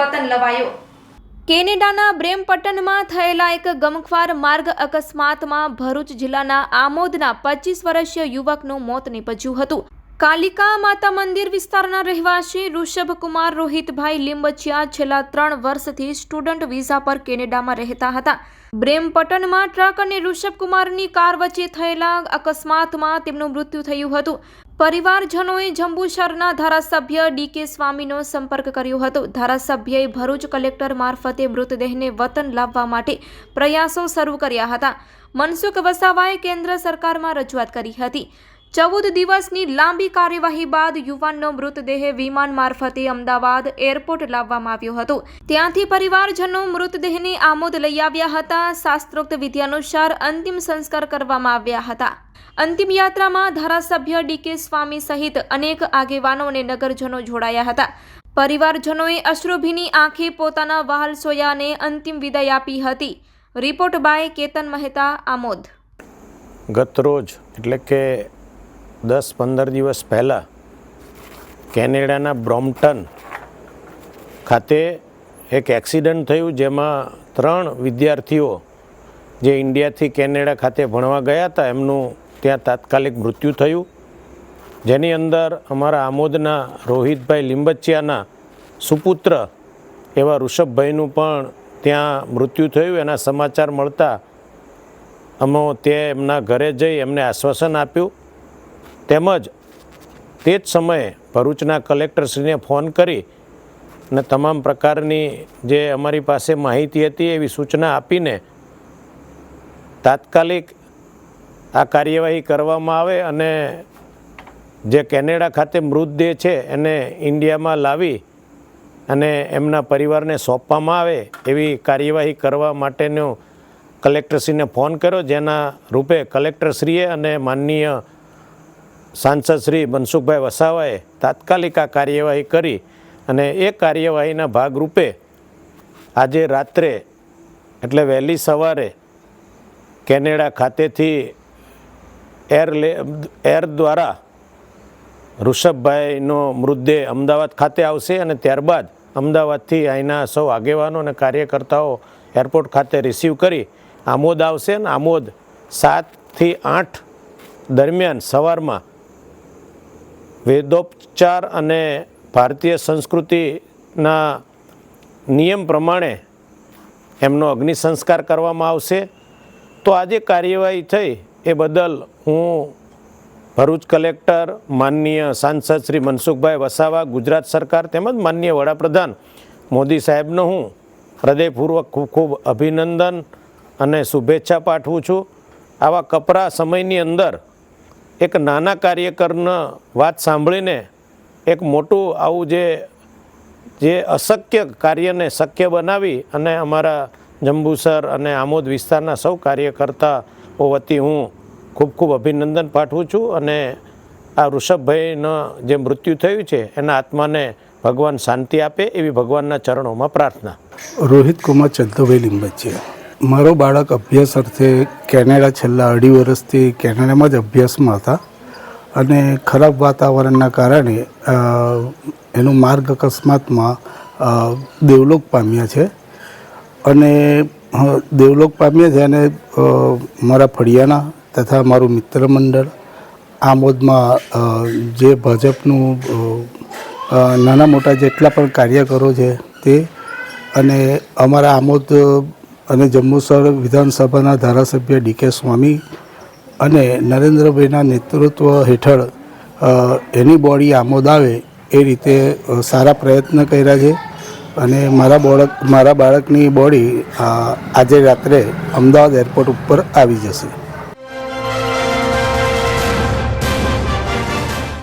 વતન લવાયો. કેનેડાના બ્રેમ્પટનમાં થયેલા એક ગમખ્વાર માર્ગ અકસ્માતમાં ભરૂચ જિલ્લાના આમોદના પચીસ વર્ષીય યુવકનું મોત નીપજ્યું હતું. કાલિકા માતા મંદિર વિસ્તારના રહેવાસી ઋષભકુમાર રોહિતભાઈ લીંબચિયા છેલ્લા ત્રણ વર્ષથી સ્ટુડન્ટ વિઝા પર કેનેડામાં રહેતા હતા. બ્રેમપટનમાં ટ્રક અને ઋષભકુમારની કાર વચ્ચે થયેલા અકસ્માતમાં તેમનું મૃત્યુ થયું હતું. પરિવારજનોએ જંબુસરના ધારાસભ્ય ડીકે સ્વામીનો સંપર્ક કર્યો હતો. ધારાસભ્યએ ભરૂચ કલેક્ટર મારફતે મૃતદેહને વતન લાવવા માટે પ્રયાસો શરૂ કર્યા હતા. મનસુખ વસાવાએ કેન્દ્ર સરકારમાં રજૂઆત કરી હતી. ચૌદ દિવસની લાંબી કાર્યવાહી બાદ યુવાનનો મૃતદેહ વિમાન મારફતે અમદાવાદ એરપોર્ટ લાવવામાં આવ્યો હતો. ત્યાંથી પરિવારજનો મૃતદેહને આમોદ લઈ આવ્યા હતા. શાસ્ત્રોક્ત વિધિ અનુસાર અંતિમ સંસ્કાર કરવામાં આવ્યા હતા. અંતિમ યાત્રામાં ધારાસભ્ય ડીકે સ્વામી સહિત અનેક આગેવાનો અને નગરજનો જોડાયા હતા. પરિવારજનોએ અશ્રુભીની આંખે પોતાના વહાલ સોયાને અંતિમ વિદાય આપી હતી. Report by Ketan Mehta, Amod. ગતરોજ એટલે કે દસ પંદર દિવસ પહેલાં કેનેડાના બ્રોમ્પટન ખાતે એક એક્સિડન્ટ થયું જેમાં ત્રણ વિદ્યાર્થીઓ જે ઇન્ડિયાથી કેનેડા ખાતે ભણવા ગયા હતા, એમનું ત્યાં તાત્કાલિક મૃત્યુ થયું. જેની અંદર અમારા આમોદના રોહિતભાઈ લીંબચિયાના સુપુત્ર એવા ઋષભભાઈનું પણ ત્યાં મૃત્યુ થયું. એના સમાચાર મળતા અમે તે એમના ઘરે જઈ એમને આશ્વાસન આપ્યું. તેમજ તે જ સમયે ભરૂચના કલેક્ટરશ્રીને ફોન કરી અને તમામ પ્રકારની જે અમારી પાસે માહિતી હતી એવી સૂચના આપીને તાત્કાલિક આ કાર્યવાહી કરવામાં આવે અને જે કેનેડા ખાતે મૃતદેહ છે એને ઇન્ડિયામાં લાવી અને એમના પરિવારને સોંપવામાં આવે એવી કાર્યવાહી કરવા માટેનો કલેક્ટરશ્રીને ફોન કર્યો, જેના રૂપે કલેક્ટરશ્રીએ અને માનનીય સાંસદ શ્રી મનસુખભાઈ વસાવાએ તાત્કાલિક આ કાર્યવાહી કરી અને એ કાર્યવાહીના ભાગરૂપે આજે રાત્રે, એટલે વહેલી સવારે કેનેડા ખાતેથી એર લે, એર દ્વારા ઋષભભાઈનો મૃતદેહ અમદાવાદ ખાતે આવશે અને ત્યારબાદ અમદાવાદથી અહીંના સૌ આગેવાનો અને કાર્યકર્તાઓ એરપોર્ટ ખાતે રિસીવ કરી આમોદ આવશે અને આમોદ સાતથી આઠ દરમિયાન સવારમાં વેદોપચાર અને ભારતીય સંસ્કૃતિના નિયમ પ્રમાણે એમનો અગ્નિ સંસ્કાર કરવામાં આવશે. તો આજે કાર્યવાહી થઈ એ બદલ હું ભરૂચ કલેક્ટર, માનનીય સાંસદ શ્રી મનસુખભાઈ વસાવા, ગુજરાત સરકાર તેમજ માનનીય વડાપ્રધાન મોદી સાહેબનો હું હૃદયપૂર્વક ખૂબ ખૂબ અભિનંદન અને શુભેચ્છા પાઠવું છું. આવા કપરા સમયની અંદર એક નાના કાર્યકરના વાત સાંભળીને એક મોટું આવું જે જે અશક્ય કાર્યને શક્ય બનાવી અને અમારા જંબુસર અને આમોદ વિસ્તારના સૌ કાર્યકર્તાઓ વતી હું ખૂબ ખૂબ અભિનંદન પાઠવું છું અને આ ઋષભભાઈનો જે મૃત્યુ થયું છે, એના આત્માને ભગવાન શાંતિ આપે એવી ભગવાનના ચરણોમાં પ્રાર્થના. રોહિત કુમાર ચંદુભાઈ લીંબચિયા મારો બાળક અભ્યાસ અર્થે કેનેડા છેલ્લા અઢી વર્ષથી કેનેડામાં જ અભ્યાસમાં હતા અને ખરાબ વાતાવરણના કારણે એનું માર્ગ અકસ્માતમાં દેવલોક પામ્યા છે. અને દેવલોક પામ્યા છે અને મારા ફળિયાના તથા મારું મિત્ર મંડળ આમોદમાં જે ભાજપનું નાના મોટા જેટલા પણ કાર્યકરો છે તે અને અમારા આમોદ અને જંબુસર વિધાનસભાના ધારાસભ્ય ડીકે સ્વામી અને નરેન્દ્રભાઈના નેતૃત્વ હેઠળ એની બોડી આમોદ આવે એ રીતે સારા પ્રયત્ન કર્યા છે. અને મારા બાળક, મારા બાળકની બોડી આજે રાત્રે અમદાવાદ એરપોર્ટ ઉપર આવી જશે.